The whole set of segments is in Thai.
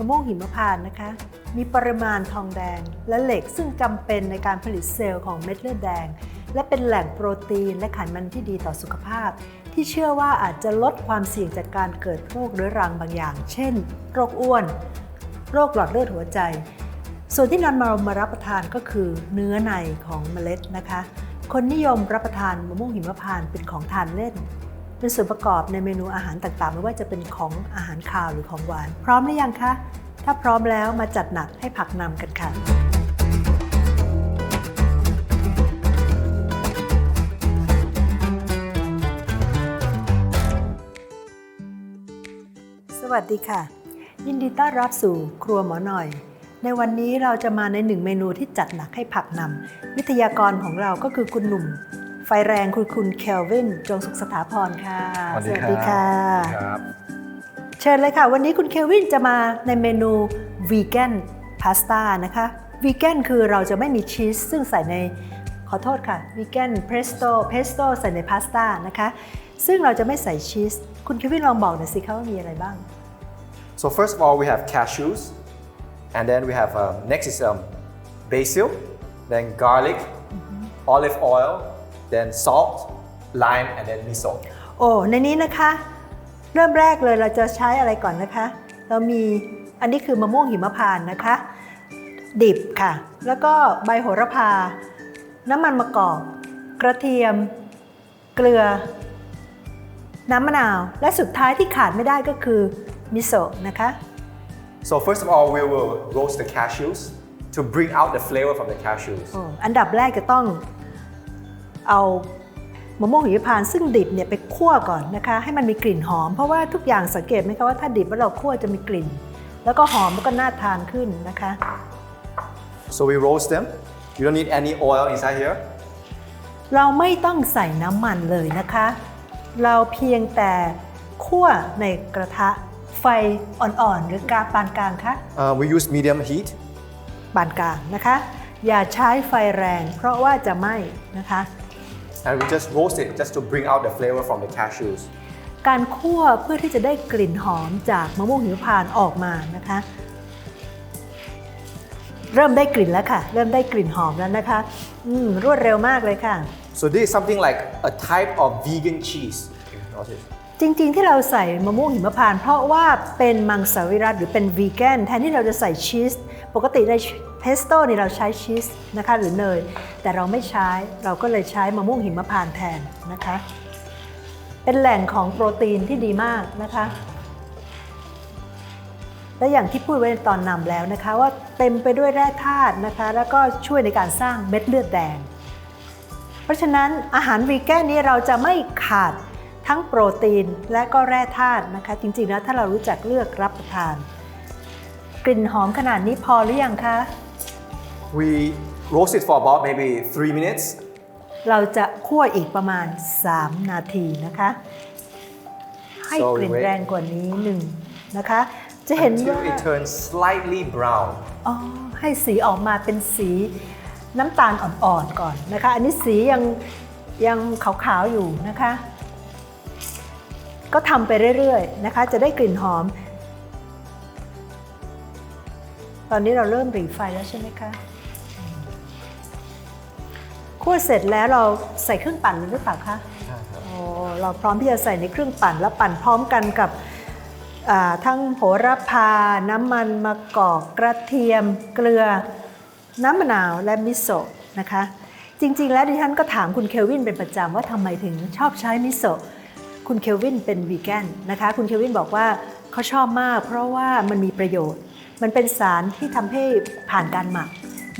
มะม่วงหิมพานต์นะคะ มีปริมาณทองแดงและเหล็กซึ่งจำเป็นในการผลิตเซลล์ของเม็ดเลือดแดง และเป็นแหล่งโปรตีนและไขมันที่ดีต่อสุขภาพ ที่เชื่อว่าอาจจะลดความเสี่ยงจากการเกิดโรคเรื้อรังบางอย่าง เช่น โรคอ้วน โรคหลอดเลือดหัวใจ ส่วนที่นำมามารับประทานก็คือเนื้อในของเมล็ดนะคะ คนนิยมรับประทานมะม่วงหิมพานต์เป็นของทานเล่น เป็นส่วนประกอบในเมนูอาหารต่างๆ ไม่ว่าจะเป็นของอาหารคาวหรือของหวาน พร้อมหรือยังคะ ถ้าพร้อมแล้วมาจัดหนักให้ผักนำกันค่ะสวัสดีค่ะ ยินดีต้อนรับสู่ครัวหมอหน่อย ในวันนี้เราจะมาในหนึ่งเมนูที่จัดหนักให้ผักนำวิทยากรของเราก็คือคุณหนุ่ม ไฟแรงคุณคุณเคลวินจงสุขสถาพรค่ะครับเชิญเลยค่ะ วันนี้คุณเคลวินจะมาในเมนูวีแกนพาสต้านะคะวีแกนคือเราจะไม่มีชีสซึ่งใส่ในขอโทษค่ะวีแกนเพรสโต้เพสโต้ใส่ในพาสต้านะคะ ซึ่งเราจะไม่ใส่ชีสคุณเคลวินลองบอกหน่อยสิคะว่ามีอะไรบ้าง So first of all, we have cashews, and then we have um, next is um, basil, then garlic, olive oil, then salt, lime, and then miso. โอ้ ในนี้นะคะ เริ่มแรกเลยเราจะใช้อะไรก่อนนะคะ เรามีอันนี้คือมะม่วงหิมพานต์นะคะ ดิบค่ะ แล้วก็ใบโหระพา น้ำมันมะกอก กระเทียม เกลือ น้ำมะนาว และสุดท้ายที่ขาดไม่ได้ก็คือมิโซะนะคะ So first of all, we will roast the cashews to bring out the flavor from the cashews. โอ้อันดับแรกจะต้อง เอามะม่วงหิมพานต์ซึ่งดิบเนี่ยไปคั่วก่อนนะคะให้มันมีกลิ่นหอม เพราะว่าทุกอย่างสังเกตไหมคะว่าถ้าดิบแล้วเราคั่วจะมีกลิ่น แล้วก็หอมแล้วก็น่าทานขึ้นนะคะ So we roast them. You don't need any oil inside here. เราไม่ต้องใส่น้ำมันเลยนะคะ เราเพียงแต่คั่วในกระทะไฟอ่อนๆ หรือกลางปานกลางคะ Uh, we use medium heat. ปานกลางนะคะ อย่าใช้ไฟแรงเพราะว่าจะไหม้นะคะ And we just roast it just to bring out the flavor from the cashews. การคั่วเพื่อที่จะได้กลิ่นหอมจากมะม่วงหิมพานต์ออกมานะคะ เริ่มได้กลิ่นแล้วค่ะ เริ่มได้กลิ่นหอมแล้วนะคะอืมรวดเร็วมากเลยค่ะ So this is something like a type of vegan cheese. Okay, notice. จริงๆ ที่เราใส่มะม่วงหิมพานต์เพราะว่าเป็นมังสวิรัตหรือเป็นวีแกนแทนที่เราจะใส่ชีส ปกติในเพสโต้นี่เราใช้ชีสนะคะหรือเนย แต่เราไม่ใช้เราก็เลยใช้มะม่วงหิมพานต์แทนนะคะ เป็นแหล่งของโปรตีนที่ดีมากนะคะ และอย่างที่พูดไว้ในตอนนำแล้วนะคะว่าเต็มไปด้วยแร่ธาตุนะคะ แล้วก็ช่วยในการสร้างเม็ดเลือดแดง เพราะฉะนั้นอาหารวีแกนนี้เราจะไม่ขาด ทั้งโปรตีนและก็แร่ธาตุนะคะ จริงๆแล้วถ้าเรารู้จักเลือกรับประทาน กลิ่นหอมขนาดนี้พอหรือยังคะ We roast it for about maybe three minutes. เราจะคั่วอีกประมาณ 3 นาทีนะคะ ให้ So กลิ่น wait. แรงกว่านี้หนึ่งนะคะ จะเห็น until ว่า it turns slightly brown. อ๋อ ให้สีออกมาเป็นสีน้ำตาลอ่อนๆก่อนนะคะ อันนี้สียังยังขาวๆอยู่นะคะ ก็ทำไปเรื่อยๆนะคะ จะได้กลิ่นหอม ตอนนี้เราเริ่มหรีไฟแล้วใช่ไหมคะอืมคั่วเสร็จแล้วเราใส่เครื่องปั่นเลยหรือเปล่าคะโอ้เราพร้อมที่จะใส่ในเครื่องปั่นแล้วปั่นพร้อมกันกับอ่าทั้งโหระพา น้ำมันมะกอกกระเทียม เกลือ น้ำมะนาวและมิโซะนะคะ จริงๆ แล้วดิฉันก็ถามคุณเคลวินเป็นประจำว่าทำไมถึงชอบใช้มิโซะ คุณเคลวินเป็นวีแกนนะคะ คุณเคลวินบอกว่าเขาชอบมาก เพราะว่ามันมีประโยชน์ มันเป็นสารที่ทำให้ผ่านการหมัก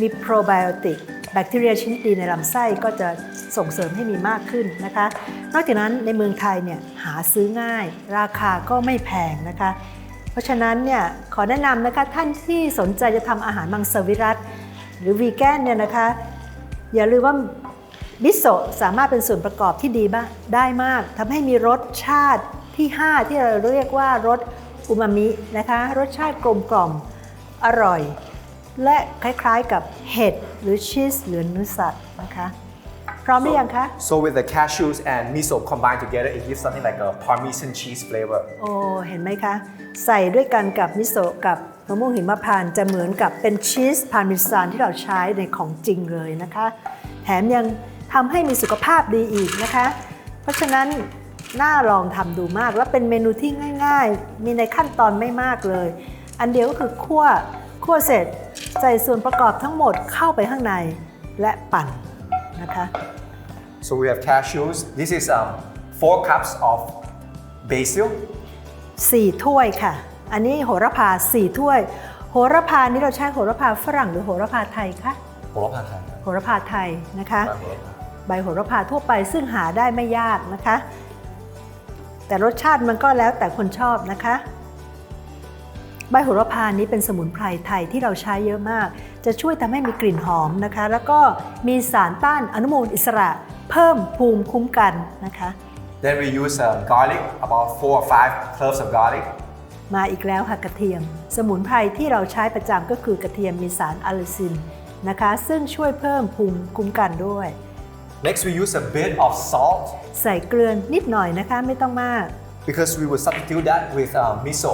มีโปรไบโอติกแบคทีเรียชนิดดีในลำไส้ก็จะส่งเสริมให้มีมากขึ้นนะคะ นอกจากนั้นในเมืองไทยเนี่ยหาซื้อง่าย ราคาก็ไม่แพงนะคะ เพราะฉะนั้นเนี่ยขอแนะนำนะคะท่านที่สนใจจะทำอาหารมังสวิรัตหรือวีแกนเนี่ยนะคะ อย่าลืมว่า มิโซะสามารถเป็นส่วนประกอบที่ดีบ้างได้มากทำให้มีรสชาติที่ 5 ที่เราเรียกว่ารสอูมามินะคะ รสชาติกลมกล่อมอร่อย และคล้ายๆกับเห็ดหรือชีสหรือเนื้อสัตว์นะคะพร้อมหรือยังคะ So with the cashews and miso combined together, it gives something like a Parmesan cheese flavor. โอ้เห็นไหมคะ ใส่ด้วยกันกับมิโซะกับมะม่วงหิมพานต์จะเหมือนกับเป็นชีสพาร์เมซานที่เราใช้ในของจริงเลยนะคะ แถมยัง ทำให้มีสุขภาพดีอีกนะคะ เพราะฉะนั้นน่าลองทำดูมากและเป็นเมนูที่ง่าย ๆ มีในขั้นตอนไม่มากเลย อันเดียวก็คือคั่วคั่วเสร็จใส่ส่วนประกอบทั้งหมดเข้าไปข้างในและปั่นนะคะ So we have cashews. This is um, four cups of basil. 4ถ้วยค่ะ อันนี้โหระพา4ถ้วย โหระพานี้เราใช้โหระพาฝรั่งหรือโหระพาไทยคะ โหระพาไทยนะคะ ใบโหระพาทั่วไปซึ่งหาได้ไม่ยากนะคะ แต่รสชาติมันก็แล้วแต่คนชอบนะคะ ใบโหระพานี้เป็นสมุนไพรไทยที่เราใช้เยอะมาก จะช่วยทำให้มีกลิ่นหอมนะคะ แล้วก็มีสารต้านอนุมูลอิสระ เพิ่มภูมิคุ้มกันนะคะ Then we use um, garlic, about four or five cloves of garlic. มาอีกแล้วค่ะกระเทียม สมุนไพรที่เราใช้ประจำก็คือกระเทียมมีสารอะลิซินนะคะ ซึ่งช่วยเพิ่มภูมิคุ้มกันด้วย Next, we use a bit of salt ใส่เกลือนิดหน่อยนะคะไม่ต้องมาก because we will substitute that with um, miso.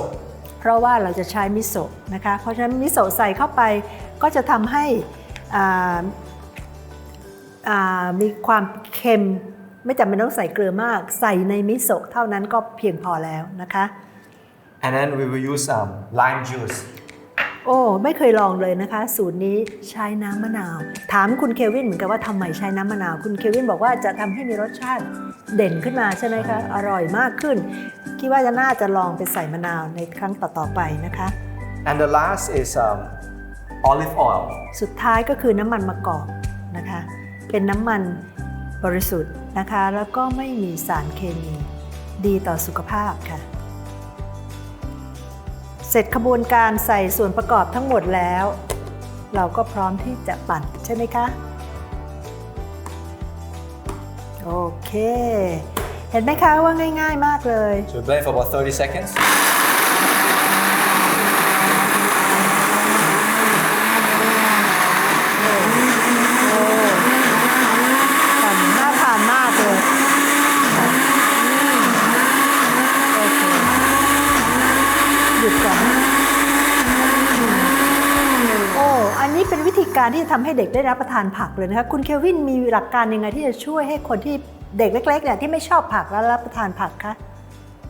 เพราะว่าเราจะใช้มิโซะนะคะ เพราะฉะนั้นมิโซะใส่เข้าไปก็จะทำให้อ่าอ่ามีความเค็ม ไม่จำเป็นต้องใส่เกลือมาก ใส่ในมิโซะเท่านั้นก็เพียงพอแล้วนะคะ And then we will use um, lime juice. โอ้ไม่เคยลองเลยนะคะ สูตรนี้ใช้น้ำมะนาว ถามคุณเควินเหมือนกันว่าทำไมใช้น้ำมะนาว คุณเควินบอกว่าจะทำให้มีรสชาติเด่นขึ้นมาใช่ไหมคะ อร่อยมากขึ้น คิดว่าจะน่าจะลองไปใส่มะนาวในครั้งต่อๆไปนะคะ And the last is um, olive oil. สุดท้ายก็คือน้ำมันมะกอกนะคะ เป็นน้ำมันบริสุทธิ์นะคะ แล้วก็ไม่มีสารเคมี ดีต่อสุขภาพค่ะเส ร็จขบวนการใส่ส่วนประกอบทั้งหมดแล้ว เราก็พร้อมที่จะปั่นใช่ไหมคะ โอเค เห็นไหมคะว่าง่าย ๆ มากเลย So blend for about 30 seconds. ปั่นน่าทานมากเลยโอเคหยุดก่อนโอ้ อั นนี้เป็นวิธีการที่จะทำให้เด็กได้รับประทานผักเลยนะคะคุณเควินมีหลักการยังไงที่จะช่วยให้คนที่เด็กเล็กๆเนี่ยที่ไม่ชอบผักแล้วรับประทานผักคะ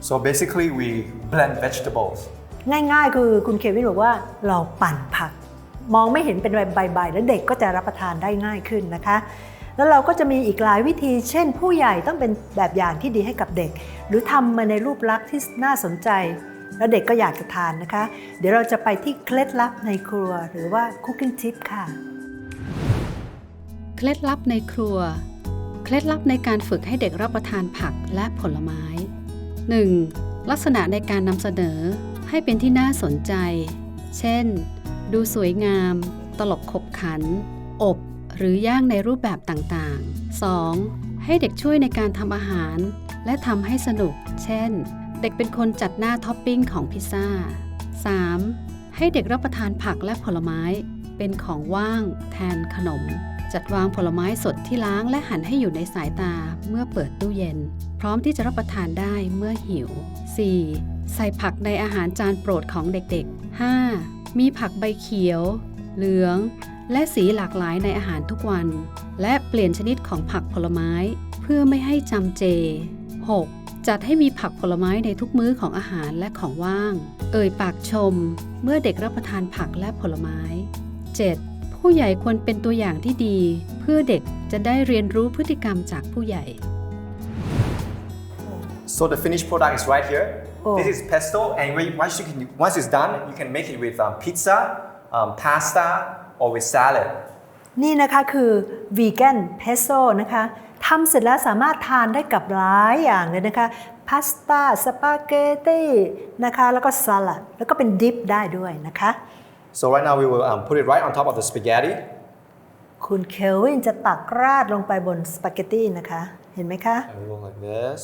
So basically, we blend vegetables. ง่ายๆ คือคุณเควินบอกว่าเราปั่นผัก มองไม่เห็นเป็นใบๆแล้วเด็กก็จะรับประทานได้ง่ายขึ้นนะคะ แล้วเราก็จะมีอีกหลายวิธี เช่น ผู้ใหญ่ต้องเป็นแบบอย่างที่ดีให้กับเด็ก หรือทำมาในรูปลักษณ์ที่น่าสนใจ แล้วเด็กก็อยากจะทานนะคะ เดี๋ยวเราจะไปที่เคล็ดลับในครัวหรือว่า cooking tip ค่ะ เคล็ดลับในครัว เคล็ดลับในการฝึกให้เด็กรับประทานผักและผลไม้ 1. ลักษณะในการนำเสนอให้เป็นที่น่าสนใจ เช่น ดูสวยงาม ตลกขบขัน อบหรือย่างในรูปแบบต่างๆ 2. ให้เด็กช่วยในการทำอาหาร และทำให้สนุก เช่น เด็กเป็นคนจัดหน้าท็อปปิ้งของพิซซ่า 3. ให้เด็กรับประทานผักและผลไม้ เป็นของว่างแทนขนม จัดวางผลไม้สดที่ล้างและหั่นให้อยู่ในสายตาเมื่อเปิดตู้เย็น พร้อมที่จะรับประทานได้เมื่อหิว 4. ใส่ผักในอาหารจานโปรดของเด็กๆ 5. มีผักใบเขียว เหลือง และสีหลากหลายในอาหารทุกวัน และเปลี่ยนชนิดของผักผลไม้ เพื่อไม่ให้จำเจ 6. จัดให้มีผักผลไม้ในทุกมื้อของอาหารและของว่าง เอ่ยปากชม เมื่อเด็กรับประทานผักและผลไม้ 7. ผู้ใหญ่ควรเป็นตัวอย่างที่ดี เพื่อเด็กจะได้เรียนรู้พฤติกรรมจากผู้ใหญ่ So the finished product is right here. Oh. This is pesto, and when- once you can, once it's done, you can make it with um, pizza, um, pasta, or with salad. นี่นะคะคือวีแกนเพสโซนะคะ ทำเสร็จแล้วสามารถทานได้กับหลายอย่างเลยนะคะพาสต้าสปาเกตตีนะคะแล้วก็สลัดแล้วก็เป็นดิปได้ด้วยนะคะ So right now we will um, put it right on top of the spaghetti. คุณเคลวินจะตักราดลงไปบนสปาเกตตีนะคะ เห็นไหมคะ And we go like this.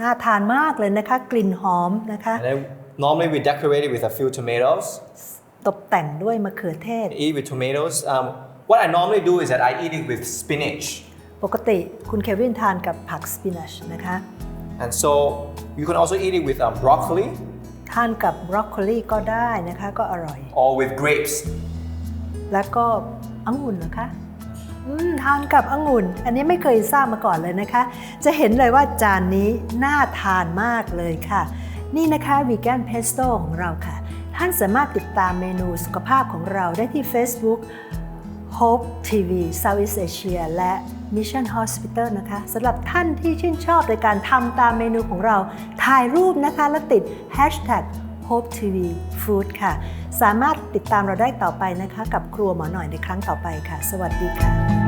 น่าทานมากเลยนะคะ กลิ่นหอมนะคะ And then normally we decorate it with a few tomatoes. ตกแต่งด้วยมะเขือเทศ Eat with tomatoes. Um, what I normally do is that I eat it with spinach. ปกติคุณเควินทานกับผักสปินัชนะคะ And so you can also eat it with um, broccoli ทานกับบรอกโคลีก็ได้นะคะก็อร่อย or with grapes. แล้วก็องุ่นนะคะอืมทานกับองุ่น อันนี้ไม่เคยทราบมาก่อนเลยนะคะ จะเห็นเลยว่าจานนี้น่าทานมากเลยค่ะ นี่นะคะวีแกนเพสโต้ของเราค่ะ ท่านสามารถติดตามเมนูสุขภาพของเราได้ที่ Facebook Hope TV Southeast Asia และ Mission Hospital นะคะสำหรับท่านที่ชื่นชอบในการทำตามเมนูของเรา ถ่ายรูปนะคะ และติด Hashtag Hope TV Food ค่ะ สามารถติดตามเราได้ต่อไปนะคะ กับครัวหมอหน่อยในครั้งต่อไปค่ะ สวัสดีค่ะ